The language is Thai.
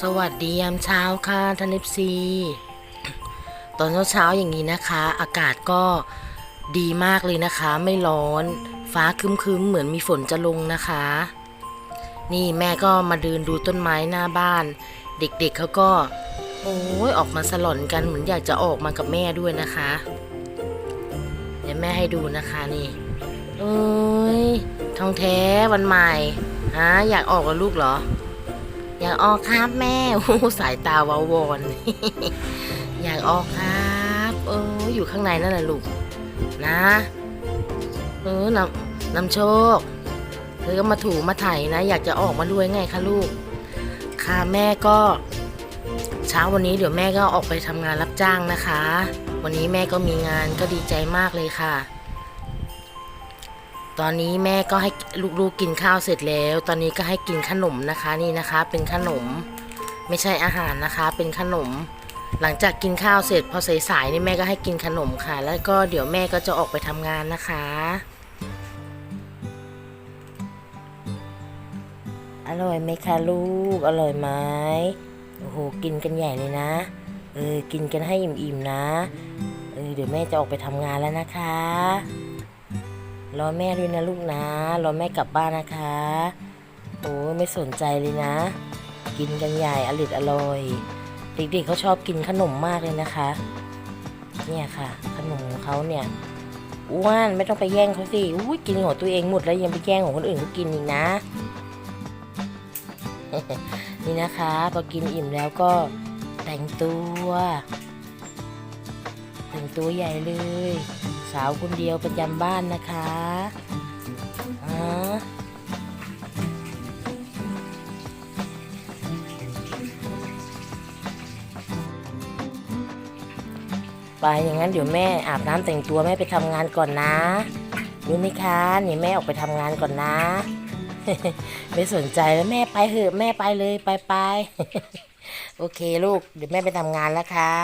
สวัสดียามเช้าค่ะท่านเอฟซีตอนเช้าๆอย่างนี้นะคะ อากาศก็ดีมากเลยนะคะ ไม่ร้อน ฟ้าคึมๆ เหมือนมีฝนจะลงนะคะ นี่แม่ก็มาเดินดูต้นไม้หน้าบ้าน เด็กๆเขาก็ โอ้ยออกมาสลอนกันเหมือนอยากจะออกมากับแม่ด้วยนะคะ เดี๋ยวแม่ให้ดูนะคะนี่เอ้ยทองแท้วันใหม่ฮะอยากออกกับลูกเหรอ อยากออกครับแม่โอ้สายตาวาวอนอยากออกครับเอออยู่ข้างในนั่นแหละลูกนะเออนำนำโชค เธอก็มาถูมาไถนะ อยากจะออกมาด้วยไงคะลูก ค่ะแม่ก็ เช้าวันนี้เดี๋ยวแม่ก็ออกไปทำงานรับจ้างนะคะ วันนี้แม่ก็มีงานก็ดีใจมากเลยค่ะ ตอนนี้แม่ก็ให้ลูกๆกินข้าวเสร็จแล้ว ตอนนี้ก็ให้กินขนมนะคะนี่นะคะ เป็นขนม ไม่ใช่อาหารนะคะ เป็นขนม หลังจากกินข้าวเสร็จ พอสายๆนี่แม่ก็ให้กินขนมค่ะ แล้วก็เดี๋ยวแม่ก็จะออกไปทำงานนะคะ อร่อยไหมคะลูกอร่อยไหมโอ้โหกินกันใหญ่เลยนะเออกินกันให้อิ่มๆนะเออเดี๋ยวแม่จะออกไปทำงานแล้วนะคะ รอแม่ด้วยนะลูกนะรอแม่กลับบ้านนะคะ โอ้ไม่สนใจเลยนะ กินกันใหญ่อริดอร่อยเด็กๆเขาชอบกินขนมมากเลยนะคะ เนี่ยค่ะ ขนมของเขาเนี่ยอ้วนไม่ต้องไปแย่งเขาสิอุ้ยกินของตัวเองหมดแล้วยังไปแย่งของคนอื่นเขากินอีกนะ นี่นะคะพอกินอิ่มแล้วก็แต่งตัว แต่งตัวใหญ่เลย สาวคนเดียวประจำบ้านนะคะอ่าไปอย่างนั้นเดี๋ยวแม่อาบน้ำแต่งตัวแม่ไปทำงานก่อนนะรู้ไหมคะนี่แม่ออกไปทำงานก่อนนะ ไม่สนใจแล้วแม่ไปเถอะแม่ไปเลยไปไปโอเคลูกเดี๋ยวแม่ไปทำงานแล้วค่ะ